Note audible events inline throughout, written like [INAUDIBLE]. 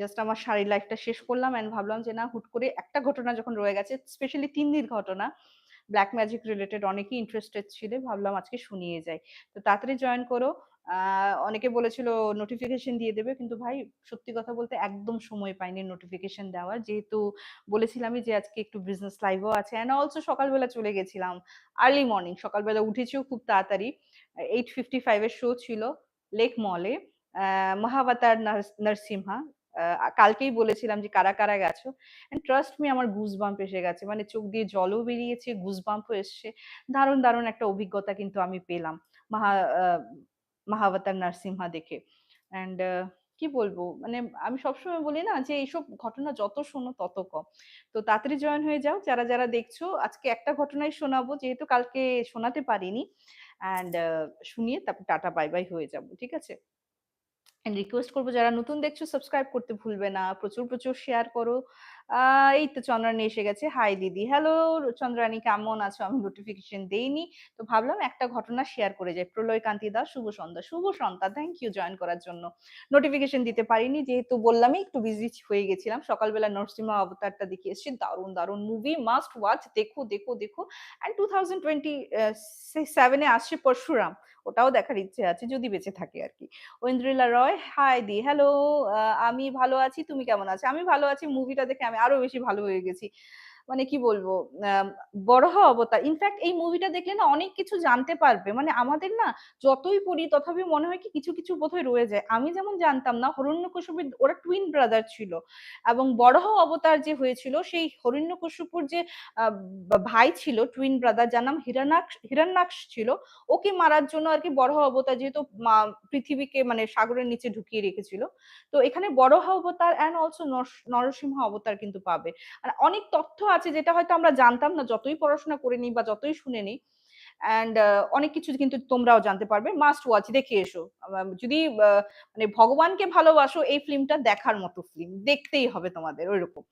Just আমার শাড়ির লাইফটা শেষ করলাম অ্যান্ড ভাবলাম যে না, হুট করে একটা ঘটনা যখন রয়ে গেছে স্পেশালি তিন দিন ঘটনা ব্ল্যাক ম্যাজিক রিলেটেড অনেকেই ইন্টারেস্টেড ছিল, ভাবলাম আজকে শুনিয়ে যাই। তো তাড়াতাড়ি জয়েন করো। অনেকে বলেছিল নোটিফিকেশন দিয়ে দেবে, কিন্তু ভাই সত্যি কথা বলতে একদম সময় পাইনি নোটিফিকেশন দেওয়ার। যেহেতু বলেছিলামই যে আজকে একটু বিজনেস লাইভও আছে অ্যান্ড অলসো সকালবেলা চলে গেছিলাম আর্লি মর্নিং সকালবেলা উঠেছিও খুব তাড়াতাড়ি। এইট ফিফটি ফাইভের শো ছিল লেক মলে মহাবতার নরসিমহা কালকেই বলেছিলাম যে কারা কারা গেছো? অ্যান্ড ট্রাস্ট মি আমার গুজ বাম্প এসে গেছে। মানে চোখ দিয়ে জলও বেরিয়েছে গুজ বাম্পও এসছে। দারুণ দারুণ একটা অভিজ্ঞতা কিন্তু আমি পেলাম মহা মহাবতার নারসিমহা দেখে। অ্যান্ড কি বলব? মানে আমি সবসময় বলি না যে এইসব ঘটনা যত শোনো তত কম। তো তাড়াতাড়ি জয়েন হয়ে যাও। যারা যারা দেখছ, আজকে একটা ঘটনাই শোনাবো, যেহেতু কালকে শোনাতে পারিনি। অ্যান্ড শুনিয়ে তারপর টাটা, বাই বাই হয়ে যাব। ঠিক আছে? রিকোয়েস্ট করব। যারা নতুন দেখছ সাবস্ক্রাইব করতে ভুলবে না। প্রচুর প্রচুর শেয়ার করো। এই তো চন্দ্রানী এসে গেছে। হাই দিদি। হ্যালো চন্দ্রানী, কেমন আছো? আমি নোটিফিকেশন দেইনি। তো ভাবলাম একটা ঘটনা শেয়ার করে যাই। প্রলয় কান্তি দাস শুভ সন্ধ্যা। শুভ সন্ধ্যা। থ্যাংক ইউ জয়েন করার জন্য। নোটিফিকেশন দিতে পারিনি। যেহেতু বললামই একটু বিজি হয়ে গেছিলাম। সকালবেলা নরসিমা অবতারটা দেখে এসেছি। দারুণ দারুণ মুভি মাস্ট ওয়াচ দেখো দেখো দেখো। অ্যান্ড টু থাউজেন্ড টোয়েন্টি সেভেনে আসছে পরশুরাম। ওটাও দেখার ইচ্ছে আছে, যদি বেঁচে থাকে আর কি। ঐন্দ্রিলা রয় হাই দি হ্যালো আমি ভালো আছি। তুমি কেমন আছো? আমি ভালো আছি। মুভিটা দেখে আমি আরও বেশি ভালো হয়ে গেছি। মানে কি বলব বরাহ অবতার। ইনফ্যাক্ট এই মুভিটা দেখলে না অনেক কিছু জানতে পারবে। মানে আমাদের না যতই পড়ি, তথাপি মনে হয় কি কিছু কিছু বোধহয় রয়ে যায়। আমি যেমন জানতাম না হরণ্যকশিপুর ওরা টুইন ব্রাদার ছিল। এবং বরাহ অবতার যে হয়েছিল, সেই হরণ্যকশিপুর যে ভাই ছিল টুইন ব্রাদার যার নাম হিরণ্যাক্ষ হিরণ্যাক্ষ ছিল, ওকে মারার জন্য আর কি বরাহ অবতার যেহেতু পৃথিবীকে মানে সাগরের নিচে ঢুকিয়ে রেখেছিল। তো এখানে বরাহ অবতার অ্যান্ড অলসো নরসিংহ অবতার কিন্তু পাবে। আর অনেক তথ্য আছে যেটা হয়তো আমরা জানতাম না, যতই পড়াশোনা করে নিই বা যতই শুনে নিই। অ্যান্ড অনেক কিছু কিন্তু তোমরাও জানতে পারবে। মাস্ট ওয়াচ দেখে এসো। যদি মানে ভগবানকে ভালোবাসো, এই ফিল্মটা দেখার মতো ফিল্ম। দেখতেই হবে তোমাদের, ওইরকম।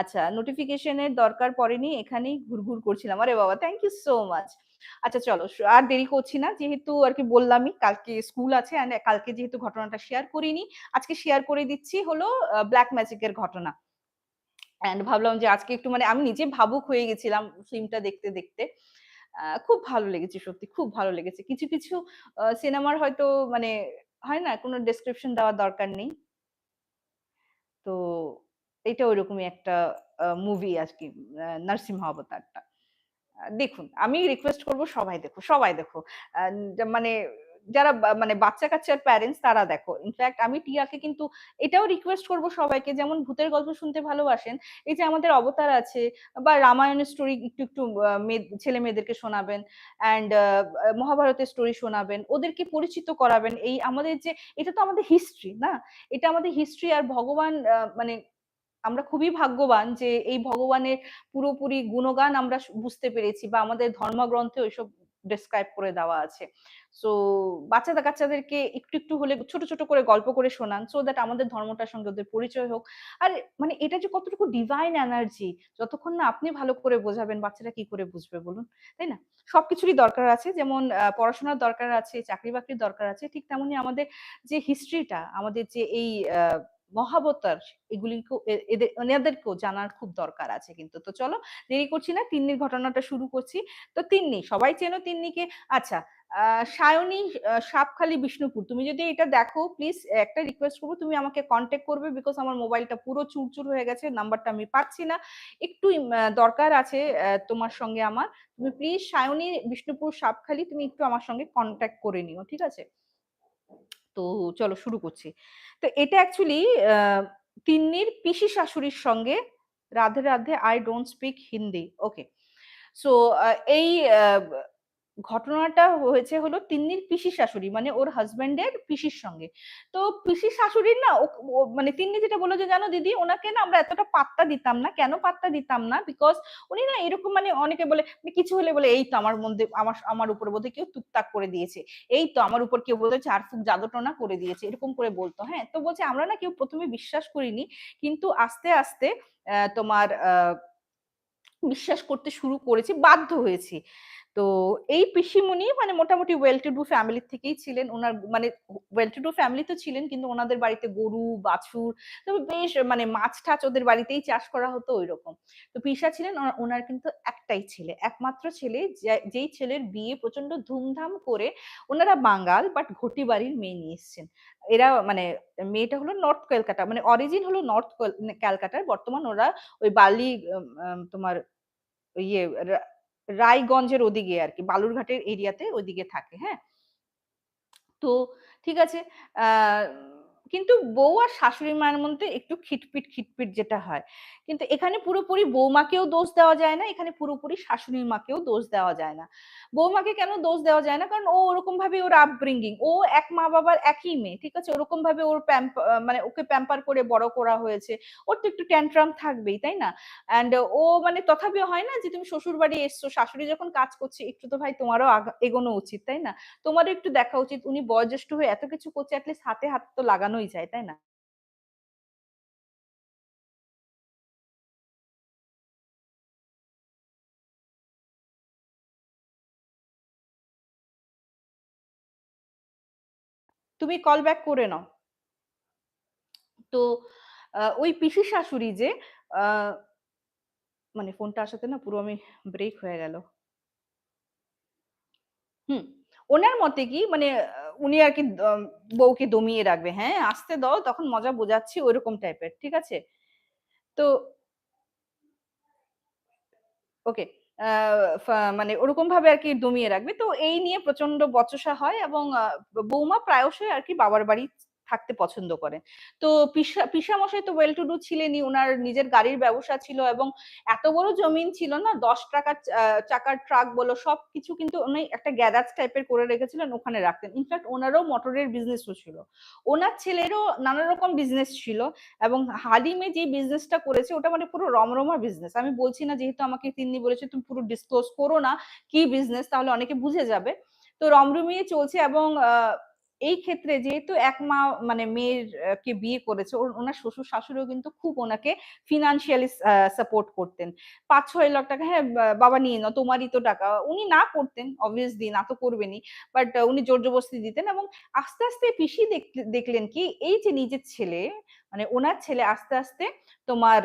আচ্ছা নোটিফিকেশনের দরকার পড়েনি, এখানেই ঘুরঘুর করছিলাম। আরে বাবা থ্যাংক ইউ সো মাচ আচ্ছা চলো আর দেরি করছি না। যেহেতু আর কি বললামই, কালকে স্কুল আছে কালকে যেহেতু ঘটনাটা শেয়ার করিনি, আজকে শেয়ার করে দিচ্ছি হলো ব্ল্যাক ম্যাজিকের ঘটনা। অ্যান্ড ভাবলাম যে আজকে একটু মানে আমি নিজে ভাবুক হয়ে গেছিলাম ফিল্মটা দেখতে দেখতে। খুব ভালো লেগেছে সত্যি, খুব ভালো লেগেছে। কিছু কিছু সিনেমার হয়তো মানে হয় না কোনো ডেসক্রিপশন দেওয়ার দরকার নেই। তো এটা ওইরকমই একটা মুভি আর কি নরসিংহ অবতারটা। দেখুন, আমি রিকোয়েস্ট করব সবাই দেখো সবাই দেখো। মানে যারা মানে বাচ্চা কাচ্চার প্যারেন্টস তারা দেখো। ইনফ্যাক্ট আমি টিয়াকে কিন্তু এটাও রিকোয়েস্ট করব সবাইকে, যেমন ভূতের গল্প শুনতে ভালোবাসেন, এই যে আমাদের অবতার আছে বা রামায়ণের স্টোরি একটু একটু ছেলে মেয়েদেরকে শোনাবেন অ্যান্ড মহাভারতের স্টোরি শোনাবেন, ওদেরকে পরিচিত করাবেন। এই আমাদের যে, এটা তো আমাদের হিস্ট্রি না? এটা আমাদের হিস্ট্রি আর ভগবান মানে আমরা খুবই ভাগ্যবান যে, এই ভগবানের পুরোপুরি গুণগান আমরা বুঝতে পেরেছি বা আমাদের ধর্মগ্রন্থে ওইসব ডেসক্রাইব করে দেওয়া আছে। সো বাচ্চাদের কাচ্চাদেরকে একটু একটু হলে ছোট ছোট করে গল্প করে শোনান সো দ্যাট আমাদের ধর্মটার সঙ্গে ওদের পরিচয় হোক। আর মানে এটা যে কতটুকু ডিভাইন এনার্জি যতক্ষণ না আপনি ভালো করে বোঝাবেন বাচ্চারা কি করে বুঝবে বলুন, তাই না? সবকিছুরই দরকার আছে, যেমন পড়াশোনার দরকার আছে চাকরি বাকরির দরকার আছে, ঠিক তেমনি আমাদের যে হিস্ট্রিটা আমাদের যে এই মহাবতার এগুলিকেও, এ- এদের, এনাদেরকেও জানার খুব দরকার আছে কিন্তু। তো চলো দেরি করছি না, তিন্নির ঘটনাটা শুরু করছি। তো তিন্নি, সবাই চেনো তিন্নিকে? আচ্ছা সায়নী সাপখালি বিষ্ণুপুর, তুমি যদি এটা দেখো প্লিজ একটা রিকোয়েস্ট করব, তুমি আমাকে কন্ট্যাক্ট করবে বিকজ আমার মোবাইলটা পুরো চুরচুর হয়ে গেছে নাম্বারটা আমি পাচ্ছি না। একটু দরকার আছে তোমার সঙ্গে আমার। তুমি প্লিজ সায়নী, বিষ্ণুপুর, সাপখালি, তুমি একটু আমার সঙ্গে কন্ট্যাক্ট করে নিও, ঠিক আছে? তো চলো শুরু করছি। তো এটা অ্যাকচুয়ালি তিন্নির পিসি শাশুড়ির সঙ্গে Radhe Radhe I don't speak Hindi okay so এই ঘটনাটা হয়েছে হলো তিন্নির পিসি শাশুড়ি মানে ওর হাজবেন্ডের পিসির সঙ্গে। তো পিসি শাশুড়ির না মানে তিন্নি যেটা বলল যে, জানো দিদি, ওনাকে না আমরা এতটা পাত্তা দিতাম না। কেন পাত্তা দিতাম না? বিকজ উনি না এরকম মানে অনেকে বলে, কিছু হলে বলে, এই তো আমার মধ্যে, আমার আমার উপর বোধহয় কেউ টুকটাক করে দিয়েছে। এই তো আমার উপর কেউ বোধহয় চার ফুক জাদুটনা করে দিয়েছে। এরকম করে বলতো। হ্যাঁ তো বলছে, আমরা না কেউ প্রথমে বিশ্বাস করিনি, কিন্তু আস্তে আস্তে তোমার বিশ্বাস করতে শুরু করেছি, বাধ্য হয়েছি। তো এই পিসিমুনি মানে মোটামুটি ওয়েল টু ডু ফ্যামিলির থেকেই ছিলেন। ওনার মানে ওয়েল টু ডু ফ্যামিলি তো ছিলেন, কিন্তু ওনাদের বাড়িতে গরু, বাছুর তবে বেশ মানে মাছ টাছ ওদের বাড়িতেই চাষ করা হতো ওই রকম তো পিসা ছিলেন ওনার কিন্তু একটাই ছেলে, একমাত্র ছেলে যেই ছেলের বিয়ে প্রচণ্ড ধুমধাম করে ওনারা বাঙাল বাট ঘটি বাড়ির মেয়ে নিয়ে এসছেন। এরা মানে মেয়েটা হলো নর্থ ক্যালকাটা মানে অরিজিন হলো নর্থ ক্যালকাটার। বর্তমান ওরা ওই বালি তোমার ইয়ে রায়গঞ্জের ওদিকে আর কি বালুরঘাটের এরিয়াতে ওইদিকে থাকে হ্যাঁ? তো ঠিক আছে কিন্তু বউ আর শাশুড়ি মায়ের মধ্যে একটু খিটপিট খিটপিট যেটা হয়। কিন্তু এখানে পুরোপুরি বৌমাকেও দোষ দেওয়া যায় না, এখানে পুরোপুরি শাশুড়ির মাকেও দোষ দেওয়া যায় না। বৌমাকে কেন দোষ দেওয়া যায় না? কারণ ও ওরকম ভাবে ওর আপব্রিঙ্গিং ও এক মা বাবার একই মেয়ে, ঠিক আছে? ওরকম ভাবে ওর মানে ওকে প্যাম্পার করে বড় করা হয়েছে। ওর তো একটু ট্যান্ট্রাম থাকবেই, তাই না? অ্যান্ড ও মানে তথাপিও হয় না যে, তুমি শ্বশুর বাড়ি এসছো, শাশুড়ি যখন কাজ করছে, একটু তো ভাই তোমারও এগোনো উচিত, তাই না? তোমারও একটু দেখা উচিত। উনি বয়োজ্যেষ্ঠ হয়ে এত কিছু করছে অ্যাটলিস্ট হাতে হাত তো লাগানোই যায়, তাই না? তুমি কল ব্যাক করে নাও। তো ওই পিসি শাশুড়ি যে মানে ফোনটা আসাতে না পুরো আমি ব্রেক হয়ে গেল। হুম। ওনার মতে কি মানে উনি আর কি বউকে দমিয়ে রাখবে হ্যাঁ? আসতে দাও, তখন মজা বোঝাচ্ছি, ওইরকম টাইপের, ঠিক আছে? তো ওকে মানে ওরকম ভাবে আর কি দমিয়ে রাখবে। তো এই নিয়ে প্রচণ্ড বচসা হয় এবং বৌমা প্রায়শই আর কি বাবার বাড়ি থাকতে পছন্দ করেন। তো পিসা, পিসামশাই তো ওয়েল টু ডু ছিলেনই ওনার নিজের গাড়ির ব্যবসা ছিল এবং এত বড় জমিন ছিল না, দশ টাকার চাকার ট্রাক বলো সব কিছু কিন্তু উনি একটা গ্যারাজ টাইপের করে রেখেছিলেন, ওখানে রাখতেন। ইনফ্যাক্ট ওনারও মোটরের বিজনেসও ছিল। ওনার ছেলেরও নানা রকম বিজনেস ছিল এবং হালিমে যে বিজনেসটা করেছে, ওটা মানে পুরো রমরমা বিজনেস আমি বলছি না যেহেতু আমাকে তিন্নি বলেছে, তুমি পুরো ডিসক্লোজ করো না, কি বিজনেস তাহলে অনেকে বুঝে যাবে। তো রমরমিয়ে চলছে এবং এই ক্ষেত্রে যেহেতু এক মা মানে মেয়ের কে বিয়ে করেছে ওনার শ্বশুর শাশুড়িও কিন্তু খুব ওনাকে ফিনান্সিয়ালি সাপোর্ট করতেন। পাঁচ ছয় লাখ টাকা হ্যাঁ বাবা নিয়ে নাও, তোমারই তো টাকা। উনি না করতেন অবভিয়াসলি না তো করবেনই বাট উনি জোর জবস্তি দিতেন এবং আস্তে আস্তে পিসি দেখলেন কি, এই যে নিজের ছেলে মানে ওনার ছেলে আস্তে আস্তে তোমার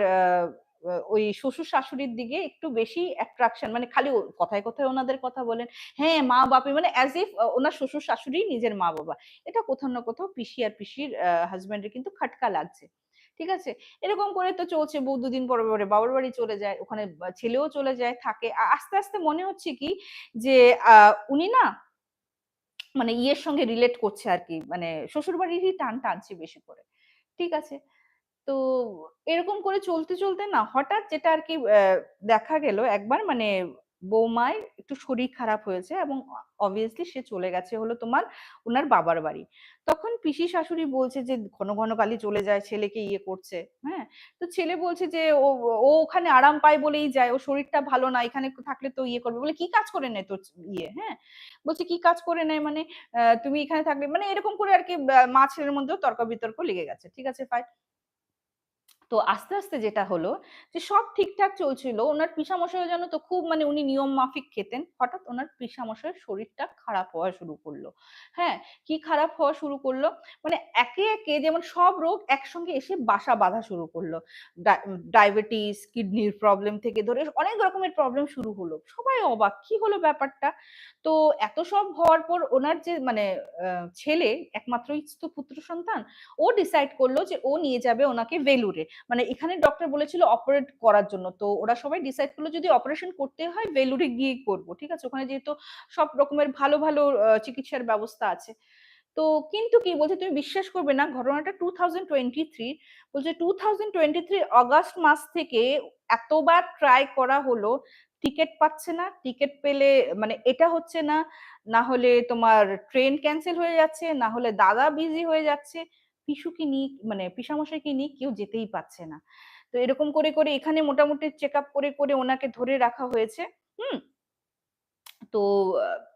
ওই শ্বশুর শাশুড়ির দিকে একটু বেশি অ্যাট্রাকশন মানে খালি কথায় কথায় ওনাদের কথা বলেন হ্যাঁ মা বাপে মানে অ্যাজ ইফ ওনার শ্বশুর শাশুড়ি নিজের মা বাবা। এটা কোথাও না কোথাও পিসি আর পিসির হাজব্যান্ডের কিন্তু খাটকা লাগছে। ঠিক আছে? এরকম করে তো চলছে, বউ দুদিন পরে পরে বাবার বাড়ি চলে যায়, ওখানে ছেলেও চলে যায়, থাকে। আস্তে আস্তে মনে হচ্ছে কি যে উনি না মানে ইয়ের সঙ্গে রিলেট করছে আর কি মানে শ্বশুর বাড়িরই টান টানছে বেশি করে। ঠিক আছে? তো এরকম করে চলতে চলতে না হঠাৎ যেটা আর কি দেখা গেল একবার মানে বৌমায় একটু শরীর খারাপ হয়েছে এবং অবভিয়াসলি সে চলে গেছে হলো তোমার ওনার বাবার বাড়ি। তখন পিসি শাশুড়ি বলছে যে ঘন ঘন কালি চলে যায়, ছেলেকে ইয়ে করছে হ্যাঁ? তো ছেলে বলছে যে ও ও ওখানে আরাম পায় বলেই যায়, ও শরীরটা ভালো না, এখানে থাকলে তো ইয়ে করবে বলে কি কাজ করে নেয় তোর ইয়ে হ্যাঁ? বলছে কি কাজ করে নেয় মানে তুমি এখানে থাকলে মানে এরকম করে আর কি মা ছেলের মধ্যেও তর্ক বিতর্ক লেগে গেছে, ঠিক আছে ফাইন তো আস্তে আস্তে যেটা হলো যে সব ঠিকঠাক চলছিল। ওনার পিসামশাইও যেন তো খুব মানে উনি নিয়ম মাফিক খেতেন। হঠাৎ ওনার পিসামশাইয়ের শরীরটা খারাপ হওয়া শুরু করল। হ্যাঁ কি খারাপ হওয়া শুরু করল? মানে একে একে যেমন সব রোগ একসঙ্গে এসে বাসা বাঁধা শুরু করল। ডায়াবেটিস, কিডনির প্রবলেম থেকে ধরে অনেক রকমের প্রবলেম শুরু হলো। সবাই অবাক, কি হলো ব্যাপারটা? তো এত সব হওয়ার পর ওনার যে মানে ছেলে একমাত্রই তো পুত্র সন্তান, ও ডিসাইড করল যে ও নিয়ে যাবে ওনাকে ভেলুরে মানে এখানে ডক্টর বলেছিল অপারেট করার জন্য। তো ওরা সবাই ডিসাইড করল যদি অপারেশন করতে হয় ভেলুরে গিয়ে করব, ঠিক আছে? ওখানে যেহেতু সব রকমের ভালো ভালো চিকিৎসার ব্যবস্থা আছে। তো কিন্তু কি বলছে, তুমি বিশ্বাস করবে না, ঘটনাটা টু থাউজেন্ড টোয়েন্টি থ্রি বলছে two thousand twenty three August মাস থেকে এতবার ট্রাই করা হলো টিকিট পাচ্ছে না টিকিট পেলে মানে এটা হচ্ছে না না হলে তোমার ট্রেন ক্যান্সেল হয়ে যাচ্ছে, না হলে দাদা বিজি হয়ে যাচ্ছে। পিসুকে নিয়ে মানে পিসামশাইকে নিয়ে কেউ যেতেই পারছে না। তো এরকম করে করে এখানে মোটামুটি চেক আপ করে করে ওনাকে ধরে রাখা হয়েছে, হুম? তো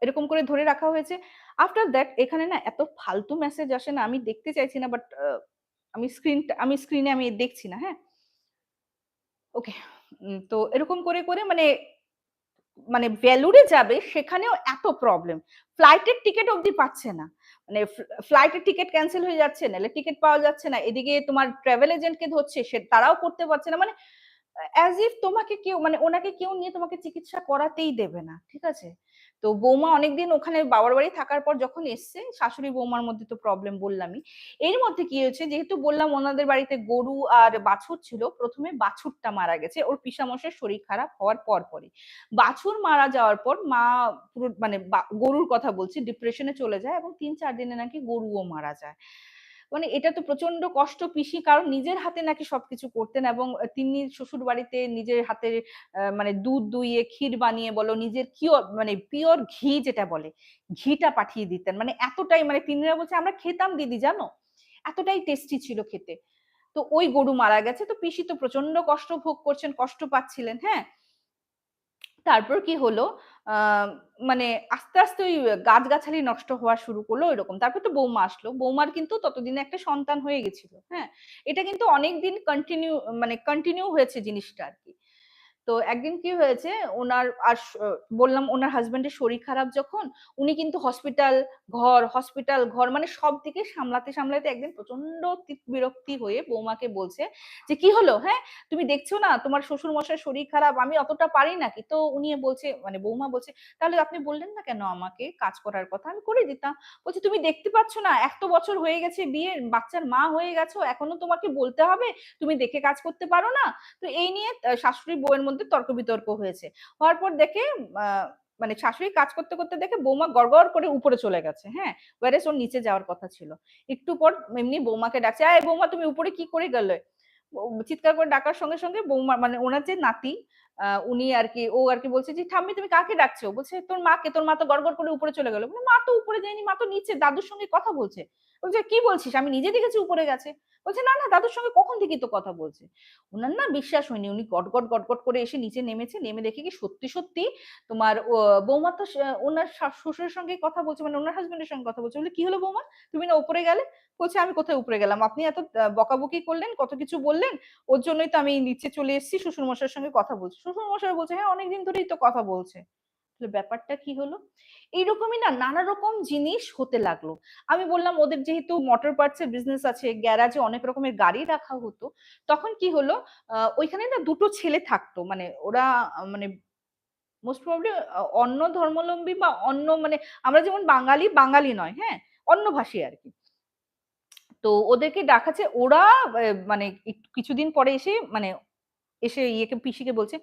এরকম করে ধরে রাখা হয়েছে। আফটার দ্যাট এখানে না এত ফালতু মেসেজ আসে না, আমি দেখতে চাইছি না বাট আমি স্ক্রিন আমি স্ক্রিনে আমি দেখছি না হ্যাঁ? ওকে তো এরকম করে করে মানে মানে ভেলুরে যাবে, সেখানেও এত প্রবলেম ফ্লাইটের টিকিট অবধি পাচ্ছে না। মানে ফ্লাইটের টিকিট ক্যান্সেল হয়ে যাচ্ছে নাহলে টিকিট পাওয়া যাচ্ছে না, এদিকে তোমার ট্রাভেল এজেন্টকে ধরছে, সে তারাও করতে পারছে না। মানে অ্যাজ ইফ তোমাকে কেউ মানে ওনাকে কেউ নিয়ে তোমাকে চিকিৎসা করাতেই দেবে না, ঠিক আছে? তো বৌমা অনেকদিন ওখানে বাবার বাড়ি থাকার পর যখন এসছে, শাশুড়ি বৌমার মধ্যে তো প্রবলেম বললামই। এর মধ্যে কি হয়েছে, যেহেতু বললাম ওনাদের বাড়িতে গরু আর বাছুর ছিল, প্রথমে বাছুরটা মারা গেছে। ওর পিসামশের শরীর খারাপ হওয়ার পর পরই। বাছুর মারা যাওয়ার পর মা পুরো মানে গরুর কথা বলছি ডিপ্রেশনে চলে যায় এবং তিন চার দিনে নাকি গরুও মারা যায়। মানে এটা তো প্রচণ্ড কষ্ট পিসি, কারণ নিজের হাতে নাকি সবকিছু করতেন এবং তিনি শ্বশুর বাড়িতে নিজের হাতে মানে দুধ দুইয়ে ক্ষীর বানিয়ে বলো, নিজের কিওর মানে পিওর ঘি যেটা বলে, ঘিটা পাঠিয়ে দিতেন। মানে এতটাই মানে তিনিরা বলছে, আমরা খেতাম দিদি, জানো? এতটাই টেস্টি ছিল খেতে। তো ওই গরু মারা গেছে, তো পিসি তো প্রচণ্ড কষ্ট ভোগ করছেন, কষ্ট পাচ্ছিলেন হ্যাঁ? তারপর কি হলো? মানে আস্তে আস্তে ওই গাছগাছালি নষ্ট হওয়া শুরু করল এরকম তারপর তো বৌমা আসলো। বৌমার কিন্তু ততদিনে একটা সন্তান হয়ে গেছিল হ্যাঁ? এটা কিন্তু অনেকদিন কন্টিনিউ মানে কন্টিনিউ হয়েছে জিনিসটা আর কি। তো একদিন কি হয়েছে, ওনার আর বললাম ওনার হাজবেন্ডের শরীর খারাপ যখন, উনি কিন্তু হসপিটাল ঘর হসপিটাল ঘর মানে সব দিকে সামলাতে সামলাতে একদিন প্রচণ্ড বিরক্তি হয়ে বৌমাকে বলছে যে, কি হলো? হ্যাঁ তুমি দেখছ না? তোমার শ্বশুর মশাই শরীর খারাপ, আমি অতটা পারি নাকি তো উনি বলছে মানে বৌমা বলছে, তাহলে আপনি বললেন না কেন আমাকে কাজ করার কথা? আমি করে দিতাম। বলছে, তুমি দেখতে পাচ্ছ না? এত বছর হয়ে গেছে বিয়ে বাচ্চার মা হয়ে গেছো, এখনও তোমাকে বলতে হবে, তুমি দেখে কাজ করতে পারো না। তো এই নিয়ে শাশুড়ি বউয়ের মধ্যে তর্ক বিতর্ক হয়েছে। হওয়ার পর দেখে মানে শাশুড়ি কাজ করতে করতে দেখে বৌমা গড়গড় করে উপরে চলে গেছে হ্যাঁ? ওয়ারেস ওর নিচে যাওয়ার কথা ছিল। একটু পর এমনি বৌমাকে ডাকছে, আয় বৌমা, তুমি উপরে কি করে গেলে? চিৎকার করে ডাকার সঙ্গে সঙ্গে বৌমা মানে ওনার যে নাতি উনি আর কি, ও আর কি বলছে যে, ঠাম্মি, তুমি কাকে ডাকছো? বলছে, তোর মাকে, তোর মা তো গড়গড় করে উপরে চলে গেল। মা তো উপরে যায়নি, মা তো নিচে, দাদুর সঙ্গে কথা বলছে। বলছে, কি বলছিস? আমি নিজে দেখেছি উপরে গেছে। বলছে, না না, দাদুর সঙ্গে কখন থেকে তো কথা বলছে? ওনার না বিশ্বাস হয়নি। উনি গটগট গটগট করে এসে নিচে নেমেছে, নেমে দেখে কি সত্যি সত্যি তোমার বৌমা তো ওনার শ্বশুরের সঙ্গে কথা বলছে মানে ওনার হাজবেন্ডের সঙ্গে কথা বলছে। বলে কি হলো বৌমা? তুমি না উপরে গেলে? বলছে, আমি কোথায় উপরে গেলাম? আপনি এত বকাবকি করলেন, কত কিছু বললেন, ওর জন্যই তো আমি নিচে চলে এসেছি শ্বশুর মশাইয়ের সঙ্গে কথা বলছি। শ্বশুর মশাই বলছে হ্যাঁ অনেকদিন ধরেই তো কথা বলছে। ব্যাপারটা কি হলো? এইরকমই না নানা রকম জিনিস হতে লাগল। আমি বললাম, ওদের যেহেতু মোটর পার্টস এর বিজনেস আছে গ্যারাজে অনেক রকমের গাড়ি রাখা হতো, তখন কি হলো ওইখানে না দুটো ছেলে থাকতো। মানে ওরা মানে মোস্ট প্রবলি অন্য ধর্মাবলম্বী বা অন্য মানে আমরা যেমন বাঙালি বাঙালি নয় হ্যাঁ? অন্য ভাষী আর কি। তো ওদেরকে ডাকাচ্ছে ওরা মানে কিছুদিন পরে এসে মানে এসে ইয়েকে পিসিকে বলছে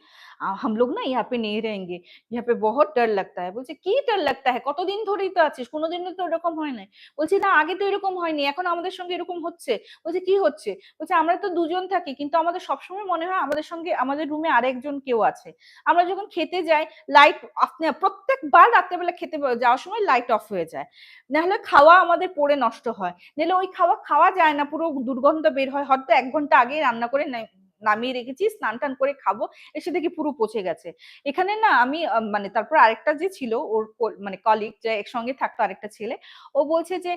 আমলোক না ইহা পে নেই রেঙ্গে ইহা পে বহুত ডর লাগতা হ্যাঁ বলছে কি ডর লাগতা হ্যাঁ কতদিন ধরেই তো আছিস কোনোদিনও তো এরকম হয় নাই। বলছে, না, আগে তো এরকম হয়নি, এখন আমাদের সঙ্গে এরকম হচ্ছে। বলছে, কি হচ্ছে? বলছে, আমরা তো দুজন থাকি, কিন্তু আমাদের সবসময় মনে হয় আমাদের সঙ্গে, আমাদের রুমে আরেকজন কেউ আছে। আমরা যখন খেতে যাই লাইট আপনি প্রত্যেকবার রাত্রেবেলা খেতে যাওয়ার সময় লাইট অফ হয়ে যায়। নাহলে খাওয়া আমাদের পড়ে নষ্ট হয়। নাহলে ওই খাওয়া খাওয়া যায় না, পুরো দুর্গন্ধ বের হয়। হয়তো এক ঘণ্টা আগেই রান্না করে নেয় নামিয়ে রেখেছি, স্নান টান করে খাব, এসে দেখি পুরো পচে গেছে। এখানে না আমি মানে তারপর আরেকটা যে ছিল ওর মানে কলিগ যে একসঙ্গে থাকতো আরেকটা ছেলে, ও বলছে যে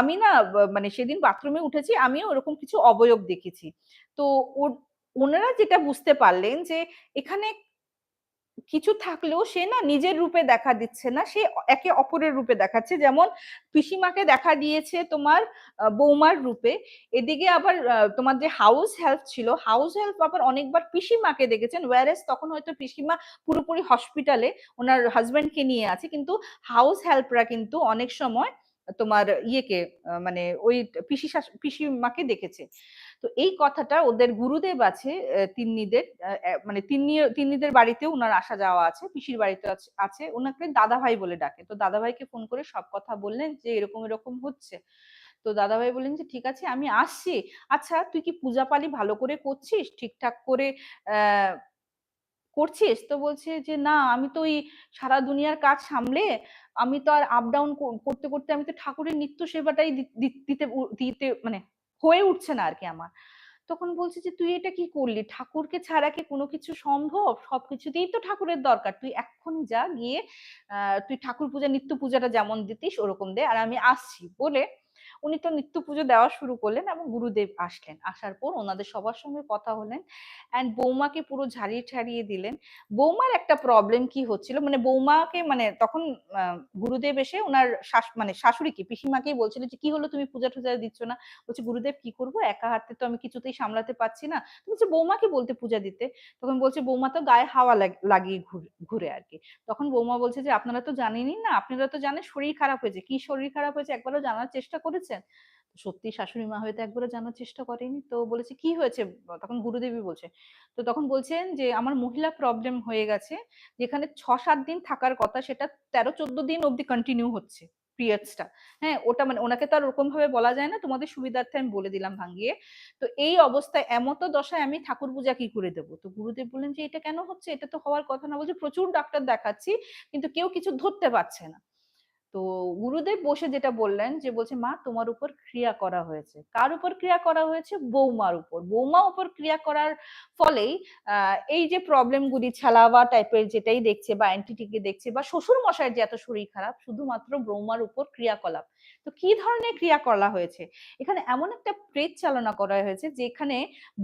আমি না মানে সেদিন বাথরুমে উঠেছি, আমিও ওরকম কিছু অবয়ব দেখেছি। তো ওর, ওনারা যেটা বুঝতে পারলেন যে এখানে কিছু থাকলেও সে না নিজের রূপে দেখা দিচ্ছে না, সে একে অপরের রূপে দেখাচ্ছে। যেমন পিসিমাকে দেখা দিয়েছে তোমার বৌমার রূপে। এদিকে আবার তোমার যে হাউস হেল্প ছিল হাউস হেল্প আবার অনেকবার পিসিমাকে দেখেছেন। ওয়ারেস তখন হয়তো পিসিমা পুরোপুরি হসপিটালে ওনার হাজব্যান্ডকে নিয়ে আছে। কিন্তু হাউস হেল্পরা কিন্তু অনেক সময় তোমার ইয়েকে মানে ওই পিসি পিসিমাকে দেখেছে। তো এই কথাটা ওদের গুরুদেব আছে তিন্নিদের মানে তিন্নি, তিন্নিদের বাড়িতেও ওনার আসা যাওয়া আছে, পিসির বাড়িতে আছে ওনাকে দাদা ভাই বলে ডাকে। তো দাদা ভাইকে ফোন করে সব কথা বললেন যে এরকম এরকম হচ্ছে। তো দাদাভাই বললেন যে, ঠিক আছে, আমি আসছি। আচ্ছা তুই কি পূজা পালি ভালো করে করছিস? ঠিকঠাক করে করছিস? তো বলছে যে, না, আমি তো ওই সারা দুনিয়ার কাজ সামলে, আমি তো আর আপ ডাউন করতে করতে আমি তো ঠাকুরের নিত্য সেবাটাই দিতে দিতে মানে হয়ে উঠছে না আর কি আমার। তখন বলছে যে, তুই এটা কি করলি? ঠাকুরকে ছাড়া কি কোনো কিছু সম্ভব? সবকিছুতেই তো ঠাকুরের দরকার। তুই এক্ষুনি যা গিয়ে তুই ঠাকুর পূজা, নিত্য পূজাটা যেমন দিতিস, ওরকম দে। আর আমি আসছি। বলে উনি তো নিত্য পুজো দেওয়া শুরু করলেন এবং গুরুদেব আসলেন। আসার পর ওনাদের সবার সঙ্গে কথা হলেন অ্যান্ড বৌমাকে পুরো ঝাড়িয়ে ঠাড়িয়ে দিলেন। বৌমার একটা প্রবলেম কি হচ্ছিল? মানে বৌমাকে মানে তখন গুরুদেব এসে ওনার মানে শাশুড়িকে, পিসিমাকেই বলছিল যে, কি হলো? তুমি পূজা টুজা দিচ্ছ না? বলছে, গুরুদেব কি করব? একা হাতে তো আমি কিছুতেই সামলাতে পারছি না। বলছে, বৌমাকে বলতে পূজা দিতে? তখন বলছে, বৌমা তো গায়ে হাওয়া লাগিয়ে ঘুরে আর কি। তখন বৌমা বলছে যে, আপনারা তো জানেনই না। আপনারা তো জানেন শরীর খারাপ হয়েছে। কি শরীর খারাপ হয়েছে? একবারও জানার চেষ্টা করেছেন সত্যি শাশুড়ি মা হয়তো একবারও জানার চেষ্টা করেনি। তো বলেছে, কি হয়েছে? তখন গুরুদেবী বলছে। তো তখন বলছেন যে, আমার মহিলা প্রবলেম হয়ে গেছে, যেখানে ছ সাত দিন থাকার কথা সেটা তেরো চোদ্দ দিন অব্দি কন্টিনিউ হচ্ছে পিরিয়ডসটা হ্যাঁ ওটা মানে ওনাকে তো আর ওরকম ভাবে বলা যায় না, তোমাদের সুবিধার্থে আমি বলে দিলাম ভাঙ্গিয়ে তো এই অবস্থায় এমতো দশায় আমি ঠাকুর পূজা কি করে দেবো? তো গুরুদেব বললেন যে, এটা কেন হচ্ছে? এটা তো হওয়ার কথা না। বলছে, প্রচুর ডাক্তার দেখাচ্ছি, কিন্তু কেউ কিছু ধরতে পারছে না। তো গুরুদেব বসে যেটা বললেন যে বলছে, মা, তোমার উপর ক্রিয়া করা হয়েছে। কার উপর ক্রিয়া করা হয়েছে? বৌমার উপর। বৌমা উপর ক্রিয়া করার ফলেই এই যে প্রবলেমগুলি ছালাওয়া টাইপের যেটাই দেখছে বা অ্যান্টিটিকে দেখছে বা শ্বশুর মশাইয়ের যে এত শরীর খারাপ, শুধুমাত্র বৌমার উপর ক্রিয়াকলাপ। তো কি ধরনের ক্রিয়া করা হয়েছে? এখানে এমন একটা প্রেত চালনা করা হয়েছে যেখানে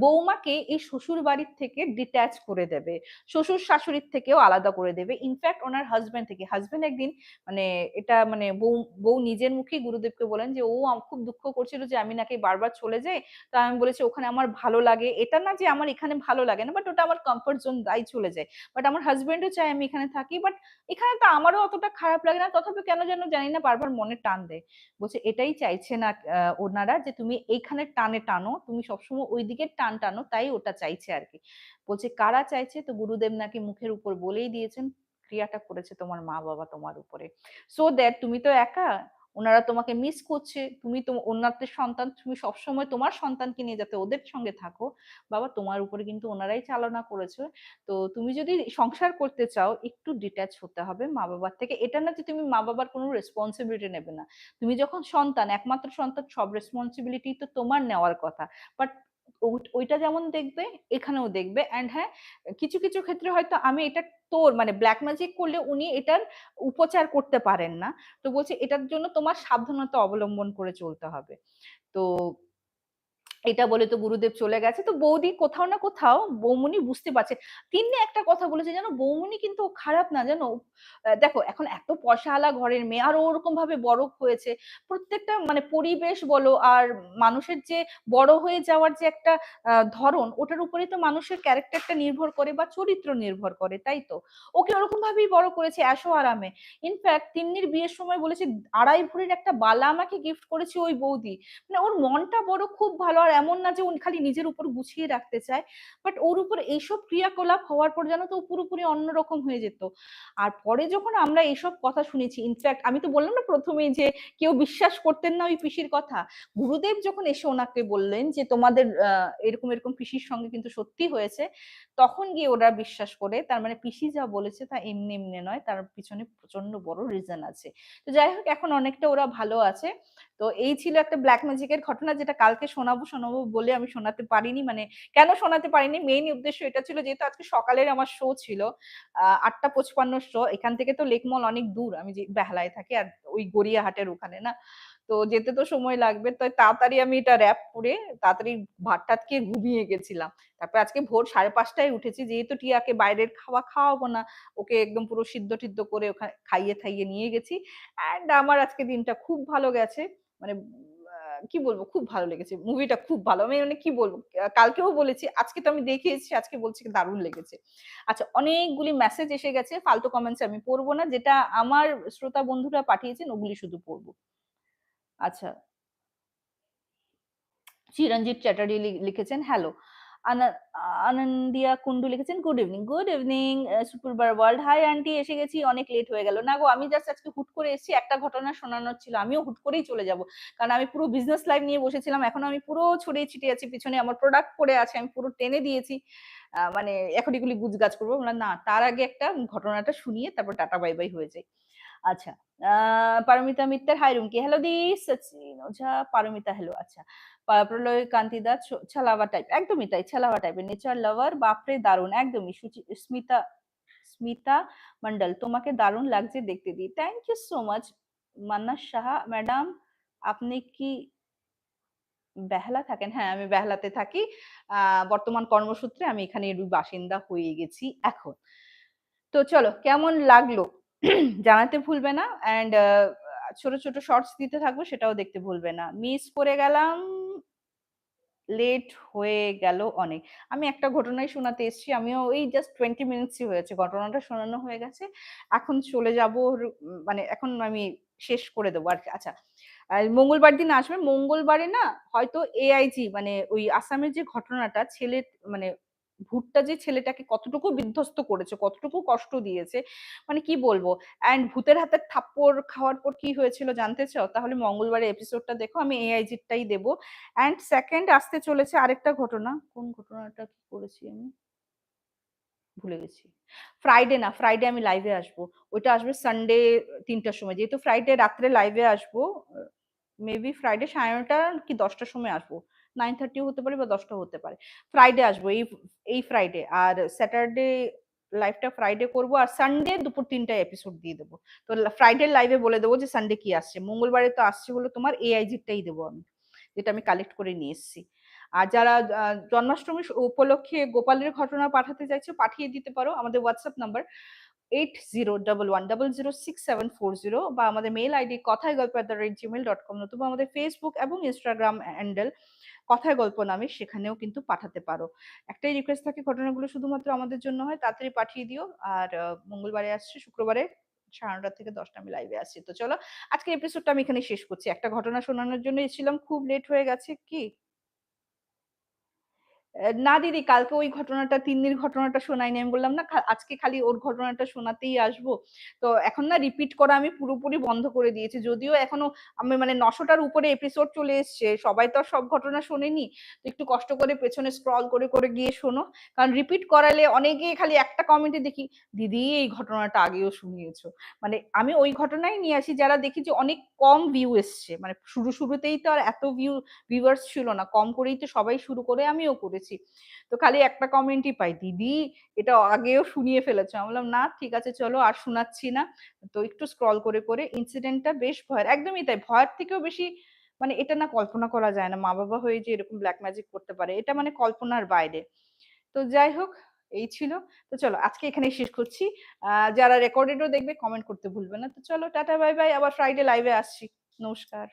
বৌমাকে এই শ্বশুর বাড়ির থেকে ডিট্যাচ করে দেবে। শ্বশুর শাশুড়ির থেকেও আলাদা করে দেবে। ইনফ্যাক্ট ওনার হাজব্যান্ড থেকে। হাজব্যান্ড একদিন মানে এটা মানে বউ বউ নিজের মুখেই গুরুদেবকে বলেন যে, ও খুব দুঃখ করছিল যে আমি নাকি বারবার চলে যাই। তো আমি বলেছি, ওখানে আমার ভালো লাগে। এটা না যে আমার এখানে ভালো লাগে না বাট ওটা আমার কমফর্ট জোন দাই চলে যায়। বাট আমার হাজব্যান্ডও চায় আমি এখানে থাকি বাট এখানে তো আমারও অতটা খারাপ লাগে না। তথাপি কেন যেন জানি না বারবার মনে টান দেয়। বলছে, এটাই চাইছে না ওনারা যে তুমি এইখানে টানে টানো, তুমি সবসময় ওই দিকে টান টানো, তাই ওটা চাইছে আর কি বলছে, কারা চাইছে? তো গুরুদেব নাকি মুখের উপর বলেই দিয়েছেন। ক্রিয়াটা করেছে তোমার মা বাবা তোমার উপরে। সো দ্যাট তুমি তো একা, ওনারা তোমাকে মিস করছে, তুমি ওনাদের সন্তান, তুমি সবসময় তোমার সন্তানকে নিয়ে যাতে ওদের সঙ্গে থাকো। বাবা, তোমার উপরে কিন্তু ওনারাই চালনা করেছে। তো তুমি যদি সংসার করতে চাও, একটু ডিট্যাচ হতে হবে মা বাবার থেকে। এটা না যে তুমি মা বাবার কোনো রেসপন্সিবিলিটি নেবে না। তুমি যখন সন্তান, একমাত্র সন্তান, সব রেসপন্সিবিলিটি তো তোমার নেওয়ার কথা। বাট ওইটা যেমন দেখবে, এখানেও দেখবে। অ্যান্ড হ্যাঁ কিছু কিছু ক্ষেত্রে হয়তো আমি এটা তোর মানে ব্ল্যাক ম্যাজিক করলে উনি এটার উপচার করতে পারেন না। তো বলছে এটার জন্য তোমার সাবধানতা অবলম্বন করে চলতে হবে। তো এটা বলে তো গুরুদেব চলে গেছে। তো বৌদি কোথাও না কোথাও বৌমনি বুঝতে পারছে। তিনি একটা কথা বলেছে জানো? বৌমনি কিন্তু খারাপ না জানো? দেখো এখন এত পয়সাওয়ালা ঘরের মেয়ে আর ওরকম ভাবে বড় হয়েছে। প্রত্যেকটা মানে পরিবেশ বলো আর মানুষের যে বড় হয়ে যাওয়ার যে একটা ধরন ওটার উপরে তো মানুষের ক্যারেক্টারটা নির্ভর করে বা চরিত্র নির্ভর করে, তাই তো? ওকে ওরকম ভাবেই বড় করেছে এসো আরামে। ইনফ্যাক্ট তিন্নির বিয়ের সময় বলেছে, আড়াই ভরির একটা বালা আমাকে গিফট করেছে ওই বৌদি। মানে ওর মনটা বড়, খুব ভালো আর এমন না যে উনি খালি নিজের উপর গুছিয়ে রাখতে চায় বাট ওর উপর এইসব ক্রিয়াকলাপ হওয়ার পর যেন তো পুরোপুরি অন্যরকম হয়ে যেত। আর পরে যখন আমরা এইসব কথা শুনেছি ইনফ্যাক্ট আমি তো বললাম না প্রথমেই যে কেউ বিশ্বাস করতেন না ওই পিসির কথা, গুরুদেব যখন এসে ওনাকে বললেন যে তোমাদের এরকম এরকম পিসির সঙ্গে কিন্তু সত্যি হয়েছে, তখন গিয়ে ওরা বিশ্বাস করে, তার মানে পিসি যা বলেছে তা এমনি এমনি নয়, তার পিছনে প্রচণ্ড বড় রিজন আছে। তো যাই হোক, এখন অনেকটা ওরা ভালো আছে। তো এই ছিল একটা ব্ল্যাক ম্যাজিকের ঘটনা, যেটা কালকে শোনাবো শোনাবো বলে আমি শোনাতে পারিনি। মানে কেন শোনাতে পারিনি? মেইন উদ্দেশ্য এটা ছিল যেহেতু আজকে সকালের আমার শো ছিল আটটা পঁচপান্ন শো এখান থেকে তো লেকমল অনেক দূর, আমি যে বেহালায় থাকি আর ওই গড়িয়াহাটের ওখানে না? তো যেতে তো সময় লাগবে তো তাড়াতাড়ি আমি এটা র্যাপ করে তাড়াতাড়ি ভাত খেয়ে ঘুমিয়ে গেছিলাম। তারপর আজকে ভোর সাড়ে পাঁচটায় উঠেছি, যেহেতু টিয়াকে বাইরের খাওয়া খাওয়াবো না, ওকে একদম পুরো সিদ্ধ টিদ্ধ করে ওখানে খাইয়ে থাইয়ে নিয়ে গেছি। অ্যান্ড আমার আজকে দিনটা খুব ভালো গেছে। মানে কি বলব? খুব ভালো লেগেছে। মুভিটা খুব ভালো। আমি মানে কি বলব? কালকেও বলেছি, আজকে তো আমি দেখেছি আজকে বলছি দারুণ লেগেছে। আচ্ছা অনেকগুলি মেসেজ এসে গেছে, ফালতু কমেন্টস আমি পড়ব না, যেটা আমার শ্রোতা বন্ধুরা পাঠিয়েছেন, ওগুলি শুধু পড়ব। আচ্ছা। চিরঞ্জিত চ্যাটার্জি লিখেছেন হ্যালো আনন্দিয়া কুন্ডু লিখেছেন গুড ইভিনিং গুড ইভিনিং শুক্রবার ওয়ার্ল্ড হাই আন্টি এসে গেছি, অনেক লেট হয়ে গেল। না গো, আমি জাস্ট আজকে হুট করে এসেছি, একটা ঘটনা শোনানোর ছিল। আমিও হুট করেই চলে যাব। কারণ আমি পুরো বিজনেস লাইফ নিয়ে বসেছিলাম, এখন আমি পুরো ছড়িয়ে ছিটিয়ে আছি, পিছনে আমার প্রোডাক্ট পড়ে আছে, আমি পুরো টেনে দিয়েছি। মানে এখন এগুলি গুজগাছ করব। না, তার আগে একটা ঘটনাটা শুনিয়ে তারপর টাটা বাই বাই হয়ে যায় আচ্ছা পারমিতা মিত্তার হাই রুমকি হ্যালো দি সচিন ওঝা পারমিতা হ্যালো আচ্ছা প্রলয় কান্তি কান্তিদা ছালাওয়া টাইপ একদমই তাই ছালাওয়া টাইপের নেচার লাভার বাপরে দারুণ একদমই স্মিতা স্মিতা মন্ডল তোমাকে দারুণ লাগছে দেখতে দিই thank you so much Manna Saha madam আপনি কি বেহালা থাকেন? হ্যাঁ, আমি বেহালাতে থাকি। বর্তমান কর্মসূত্রে আমি এখানে বাসিন্দা হয়ে গেছি এখন। তো চলো কেমন লাগল [CLEARS THROAT] জানাতে ভুলবে না অ্যান্ড ছোট, ছোট শর্টস দিতে থাকব সেটাও দেখতে ভুলবে না। মিস করে গেলাম লেট হয়ে গেল অনেক। আমি একটা ঘটনাই শোনাতে এসেছি। আমিও ওই জাস্ট 20 মিনিটসই হয়েছে। ঘটনাটা শোনানো হয়ে গেছে। এখন চলে যাব মানে এখন আমি শেষ করে দেবো আরকি। আচ্ছা। আর মঙ্গলবার দিন আসবে। মঙ্গলবারে না হয়তো এআইজি মানে ওই আসামের যে ঘটনাটা ছেলে মানে ভূতটা যে ছেলেটাকে কতটুকু বিধ্বস্ত করেছে, কতটুকু কষ্ট দিয়েছে, মানে কি বলব? অ্যান্ড ভূতের হাতের থাপ্পড় খাওয়ার পর কি হয়েছিল জানতে চাও? তাহলে মঙ্গলবারের এপিসোডটা দেখো। আমি এআইজিরটাই দেবো। অ্যান্ড সেকেন্ড আসতে চলেছে আরেকটা ঘটনা। কোন ঘটনাটা কি করেছি আমি? ভুলে গেছি। ফ্রাইডে না, ফ্রাইডে আমি লাইভে আসব। ওইটা আসবে সানডে ৩ টার সময়। যেহেতু ফ্রাইডে রাত্রে লাইভে আসব, মেবি ফ্রাইডে 9:30 কি দশটার সময় আসব। 9:30 ও হতে পারে বা ১০ টাও হতে পারে। ফ্রাইডে আসব, এই এই ফ্রাইডে। আর স্যাটারডে লাইভটা ফ্রাইডে করব। আর সানডে দুপুর ৩ টায় এপিসোড দিয়ে দেবো তো ফ্রাইডে লাইভে বলে দেবো যে সানডে কি আসছে। মঙ্গলবারে তো আসছে হলো তোমার এআইজিটাই দেবো আমি। যেটা আমি কালেক্ট করে নিয়ে এসছি। আর যারা জন্মাষ্টমী উপলক্ষে গোপালের ঘটনা পাঠাতে চাইছো, পাঠিয়ে দিতে পারো। আমাদের হোয়াটসঅ্যাপ নাম্বার 8011006740 বা আমাদের মেইল আইডি কথায় গল্প @gmail.com নতুবা আমাদের Facebook এবং Instagram হ্যান্ডেল কথায় গল্প নামে সেখানেও কিন্তু পাঠাতে পারো। একটাই রিকোয়েস্ট থাকে ঘটনাগুলো শুধুমাত্র আমাদের জন্য হয়। তাড়াতাড়ি পাঠিয়ে দিও। আর মঙ্গলবারে আসছে, শুক্রবারে 9:30 থেকে ১০ টা আমি লাইভে আসছি। তো চলো আজকের এপিসোডটা আমি এখানেই শেষ করছি। একটা ঘটনা শোনানোর জন্য এসেছিলাম। খুব লেট হয়ে গেছে। কি? না দিদি কালকে ওই ঘটনাটা তিন্নির ঘটনাটা শোনাইনি। আমি বললাম না আজকে খালি ওর ঘটনাটা শোনাতেই আসব। তো এখন না রিপিট করা আমি পুরোপুরি বন্ধ করে দিয়েছি। যদিও এখনও আমি মানে নশোটার উপরে এপিসোড চলে এসছে। সবাই তো সব ঘটনা শোনেনি। তো একটু কষ্ট করে পেছনে স্ক্রল করে, করে গিয়ে শোনো। কারণ রিপিট করালে অনেকেই খালি একটা কমেন্টে দেখি, "দিদি এই ঘটনাটা আগেও শুনিয়েছো।" মানে আমি ওই ঘটনাই নিয়ে আসি যারা দেখি যে অনেক কম ভিউ এসছে। মানে শুরু, শুরুতেই তো আর এত ভিউ ভিউয়ার্স ছিল না। কম করেই তো সবাই শুরু করে আমিও করেছি। তো খালি একটা কমেন্টই পাই, "দিদি এটা আগেও শুনিয়ে ফেলেছো।" আমি বললাম, "না ঠিক আছে চলো আর শোনাচ্ছি না।" তো একটু স্ক্রল করে, করে ইনসিডেন্টটা বেশ ভয়ের। একদমই তাই। ভয়ের থেকেও বেশি মানে এটা না কল্পনা করা যায় না। মা-বাবা হয়ে যে এরকম ব্ল্যাক ম্যাজিক করতে পারে। এটা মানে কল্পনার বাইরে। তো যাই হোক এই ছিল। তো চলো আজকে এখানেই শেষ করছি। যারা রেকর্ডেডও দেখবে কমেন্ট করতে ভুলবে না। তো চলো টাটা বাই বাই। আবার ফ্রাইডে লাইভে আসছি। নমস্কার।